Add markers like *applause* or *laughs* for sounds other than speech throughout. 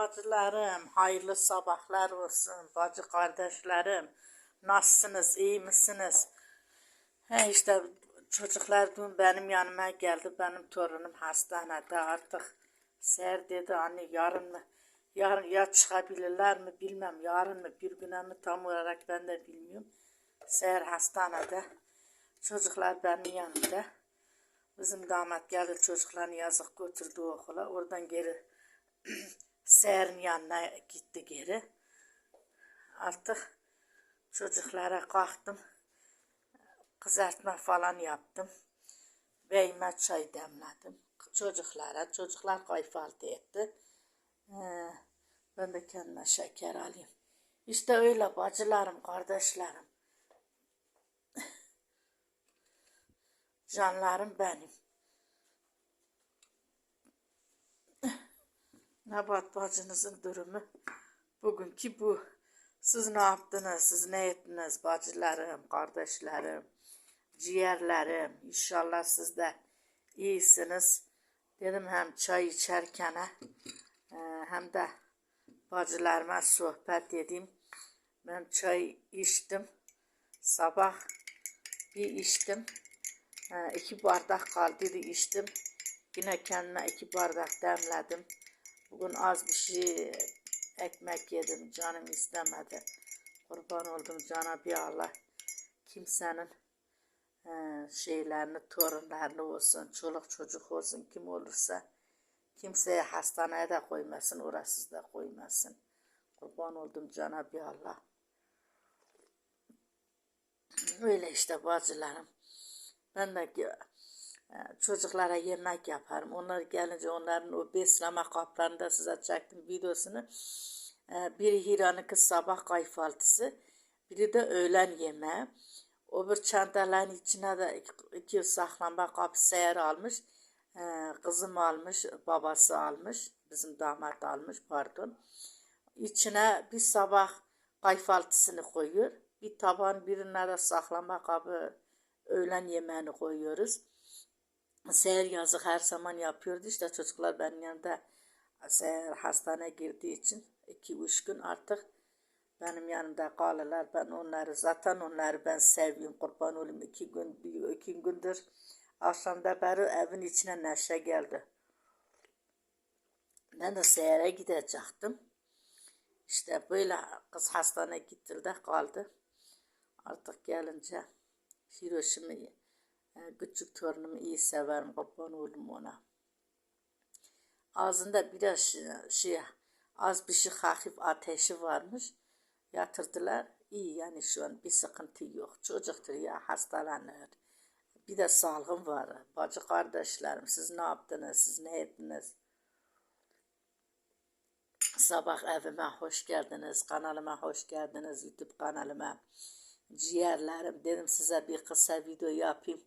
bacılarım, hayırlı sabahlar olsun. Bacı kardeşlerim, nasılsınız, iyi misiniz? He işte çocuklar dün benim yanıma geldi. Benim torunum hastanede artık. Ser dedi anne yarın mı? Yarın ya çıkabilirler mi bilmem. Yarın mı bir güne mi tam olarak ben de bilmiyorum. Ser hastanede. Çocuklar benim yanımda. Bizim damat geldi çocuklarını yazık götürdü okula. Oradan geri *clears throat* Seher'in yanına gitti geri. Artık çocuklara kalktım. Kızartma falan yaptım. Beyime çay demledim. Çocuklara, çocuklar kahvaltı etti. Ee, ben de kendime şeker alayım. İşte öyle bacılarım, kardeşlerim. *laughs* Canlarım benim. Nebat bacınızın durumu bugünkü bu. Siz ne yaptınız, siz ne ettiniz bacılarım, kardeşlerim, ciğerlerim. İnşallah siz de iyisiniz. Dedim hem çay içerken e, hem de bacılarıma sohbet edeyim. Ben çay içtim. Sabah bir içtim. E, iki bardak kaldıydı içtim. Yine kendime iki bardak demledim. Bugün az bir şey ekmek yedim. Canım istemedi. Kurban oldum cana bir Allah. Kimsenin e, şeylerini, torunlarını olsun, çoluk çocuk olsun kim olursa kimseye hastaneye de koymasın, orasız da koymasın. Kurban oldum cana bir Allah. Öyle işte bacılarım. Ben de çocuklara yemek yaparım. Onlar gelince onların o besleme kaplarında size çektim videosunu. E, biri Hira'nın kız sabah kahvaltısı, biri de öğlen yemeği. O bir çantaların içine de iki, saklama kapı seyer almış. E, kızım almış, babası almış, bizim damat almış pardon. İçine bir sabah kahvaltısını koyuyor. Bir taban birine de saklama kabı öğlen yemeğini koyuyoruz. Seher yazık her zaman yapıyordu işte çocuklar benim yanında seher hastane girdiği için iki üç gün artık benim yanımda kalırlar. Ben onları zaten onları ben seviyorum kurban olayım iki gün iki gündür akşamda beri evin içine neşe geldi. Ben de seyre gidecektim. İşte böyle kız hastane gittiğinde kaldı. Artık gelince Hiroşima yani küçük torunumu iyi severim. Kurban oldum ona. Ağzında biraz şey, az bir şey hafif ateşi varmış. Yatırdılar. İyi yani şu an bir sıkıntı yok. Çocuktur ya hastalanır. Bir de salgın var. Bacı kardeşlerim siz ne yaptınız? Siz ne ettiniz? Sabah evime hoş geldiniz. Kanalıma hoş geldiniz. YouTube kanalıma ciğerlerim dedim size bir kısa video yapayım.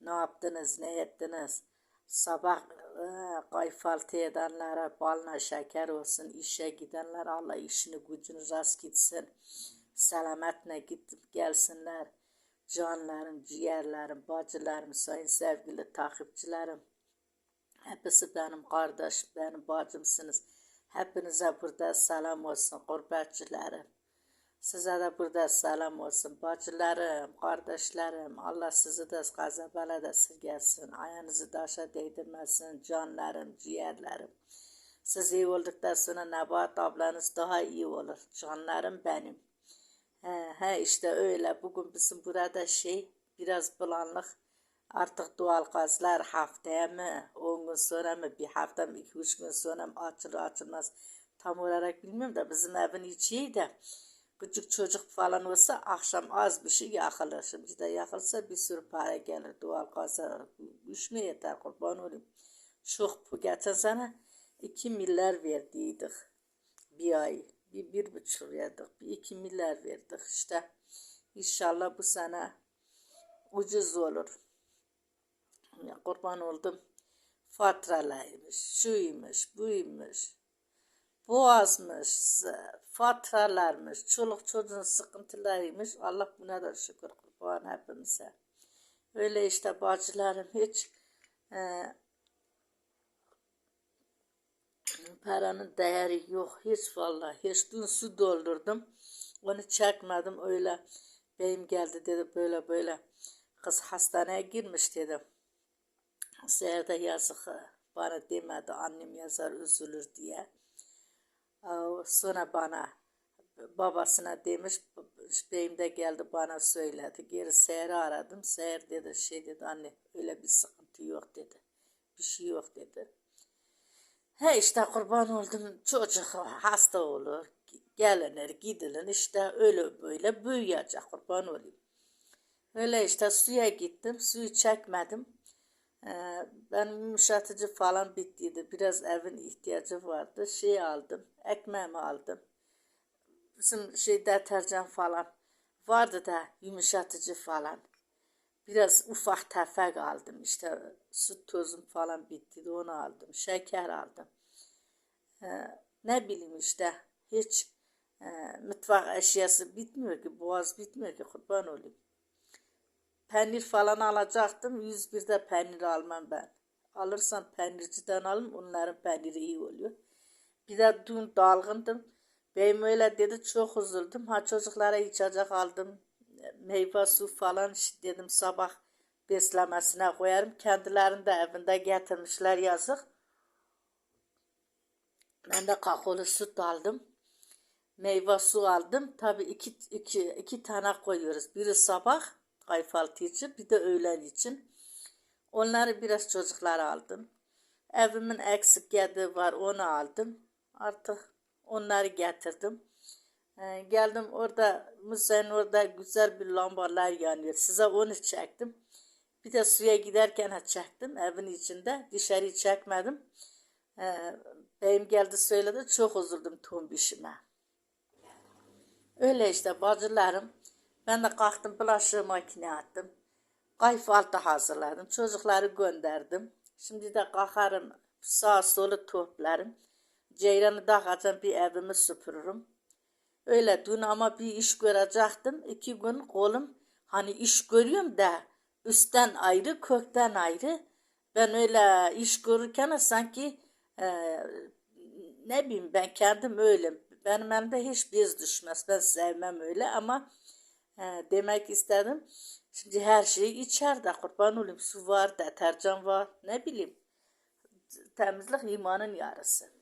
Ne yaptınız, ne ettiniz? Sabah e, kahvaltı edenlere balına şeker olsun, işe gidenler Allah işini gücünü rast gitsin. Selametle gidip gelsinler. Canlarım, ciğerlerim, bacılarım, sayın sevgili takipçilerim. Hepsi benim kardeş, benim bacımsınız. Hepinize burada selam olsun, gurbetçilerim. Size de burada selam olsun. Bacılarım, kardeşlerim, Allah sizi de gazabele de sirgesin. Ayağınızı taşa değdirmesin. Canlarım, ciğerlerim. Siz iyi olduktan sonra Nebahat ablanız daha iyi olur. Canlarım benim. He, işte öyle. Bugün bizim burada şey biraz bulanlık. Artık doğal gazlar haftaya mı, 10 gün sonra mı, bir hafta mı, 2-3 gün sonra mı açılır açılmaz. Tam olarak bilmiyorum da bizim evin içiydi küçük çocuk falan olsa akşam az bir şey yakılır. Şimdi de yakılsa bir sürü para gelir doğal gaza. Üç mü yeter kurban olayım. Çok geçen sene iki milyar verdiydik bir ay. Bir, bir buçuk verdik. Bir iki milyar verdik işte. İnşallah bu sene ucuz olur. Ya kurban oldum. Faturalaymış, şuymuş, buymuş boğazmış, faturalarmış, çoluk çocuğun sıkıntılarıymış. Allah buna da şükür kurban hepimize. Öyle işte bacılarım hiç e, Paranın değeri yok hiç vallahi. Hiç dün su doldurdum. Onu çekmedim öyle. Beyim geldi dedi böyle böyle. Kız hastaneye girmiş dedi. Seher de yazık bana demedi annem yazar üzülür diye. Sonra bana babasına demiş beyim de geldi bana söyledi. Geri Seher'i aradım. Seher dedi şey dedi anne öyle bir sıkıntı yok dedi. Bir şey yok dedi. He işte kurban oldum çocuk hasta olur. Gelinir gidilir işte öyle böyle büyüyecek kurban olayım. Öyle işte suya gittim suyu çekmedim. Ee, ben yumuşatıcı falan bittiydi. Biraz evin ihtiyacı vardı. Şey aldım. Ekmeğimi aldım. Bizim şey deterjan falan vardı da yumuşatıcı falan. Biraz ufak tefek aldım. İşte süt tozum falan bittiydi. Onu aldım. Şeker aldım. Ee, ne bileyim işte hiç e, mutfak eşyası bitmiyor ki. Boğaz bitmiyor ki. Kurban olayım. Peynir falan alacaktım. 101'de peynir almam ben. Alırsam peynirciden alın. Onların peyniri iyi oluyor. Bir de dün dalgındım. Beyim öyle dedi çok üzüldüm. Ha çocuklara içecek aldım. Meyve su falan dedim sabah beslemesine koyarım. Kendilerini de evinde getirmişler yazık. Ben de kakaolu süt aldım. Meyve su aldım. Tabii iki, iki, iki tane koyuyoruz. Biri sabah kahvaltı için bir de öğlen için. Onları biraz çocuklara aldım. Evimin eksik yedi var onu aldım. Artık onları getirdim. Ee, geldim orada müzenin orada güzel bir lambalar yanıyor. Size onu çektim. Bir de suya giderken çektim evin içinde. Dışarı çekmedim. Ee, beyim geldi söyledi. Çok üzüldüm tombişime. Öyle işte bacılarım. Ben de kalktım bulaşığı makineye attım. Kahvaltı hazırladım. Çocukları gönderdim. Şimdi de kalkarım sağ solu toplarım. Ceyranı dağacağım bir evimi süpürürüm. Öyle dün ama bir iş görecektim. İki gün kolum hani iş görüyorum da üstten ayrı kökten ayrı. Ben öyle iş görürken sanki e, ne bileyim ben kendim öyle. Benim elimde hiç bez düşmez. Ben sevmem öyle ama demek istedim. Şimdi her şey içeride kurban olayım. Su var, deterjan var. Ne bileyim. Temizlik imanın yarısı.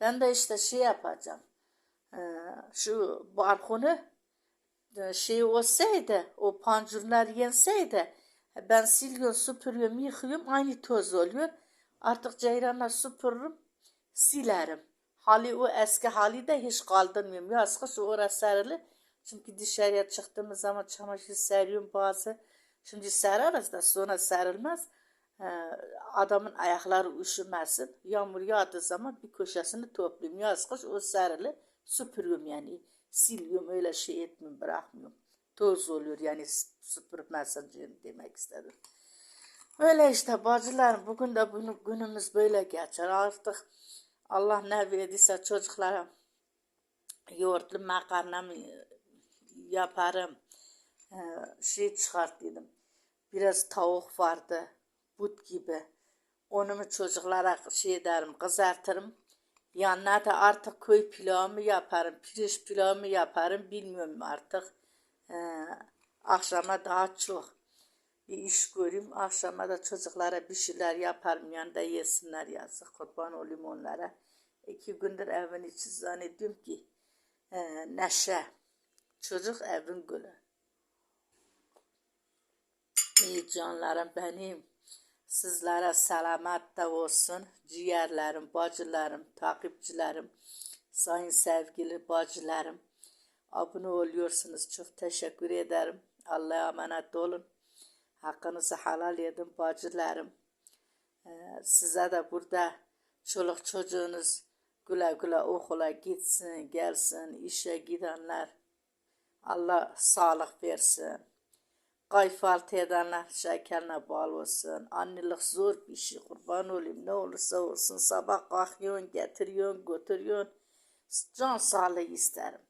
Ben de işte şey yapacağım. Şu balkonu e, şey olsaydı, o pancurlar yenseydi, ben siliyorum, süpürüyorum, yıkıyorum, aynı toz oluyor. Artık ceyranla süpürürüm, silerim. Hali o eski hali de hiç kaldırmıyorum. Yaz kış orası serilir. Çünkü dışarıya çıktığımız zaman çamaşır seriyorum bazı. Şimdi sereriz de sonra serilmez. Ee, adamın ayakları üşümesin. Yağmur yağdığı zaman bir köşesini topluyorum. Yaz kış o serili süpürüyorum yani. Siliyorum öyle şey etmiyorum bırakmıyorum. Toz oluyor yani süpürmesin demek istedim. Öyle işte bacılarım bugün de bunu, günümüz böyle geçer artık. Allah ne verdiyse çocuklara yoğurtlu makarna mı yaparım. Ee, şey çıkart dedim. Biraz tavuk vardı but gibi. Onu mu çocuklara şey ederim, kızartırım. Yanına da artık köy pilavı mı yaparım, pirinç pilavı mı yaparım bilmiyorum artık. Ee, akşama daha çok bir iş göreyim. Akşama da çocuklara bir şeyler yaparım yanında yesinler yazık. Kurban olayım onlara. İki gündür evin içi zannediyorum ki e, neşe. Çocuk evin gülü. İyi canlarım benim. Sizlere selamet de olsun. Ciğerlerim, bacılarım, takipçilerim, sayın sevgili bacılarım. Abone oluyorsunuz. Çok teşekkür ederim. Allah'a emanet olun. Hakkınızı halal edin bacılarım. Ee, size de burada çoluk çocuğunuz güle güle okula gitsin, gelsin, işe gidenler. Allah sağlık versin. Kayfaltı edenler şekerine bal olsun. Annelik zor bir şey kurban olayım. Ne olursa olsun sabah kalkıyorsun, getiriyorsun, götürüyorsun. Can sağlığı isterim.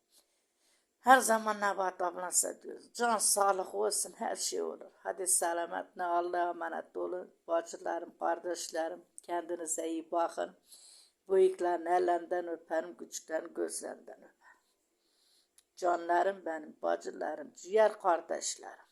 Her zaman Nebat ablansa diyoruz. Can sağlık olsun her şey olur. Hadi selametle Allah'a emanet olun. Bacılarım, kardeşlerim kendinize iyi bakın. Büyüklerin ellerinden öperim, küçüklerin gözlerinden öperim. Jonlarim benim, bacılarım, ciğer kardeşlerim.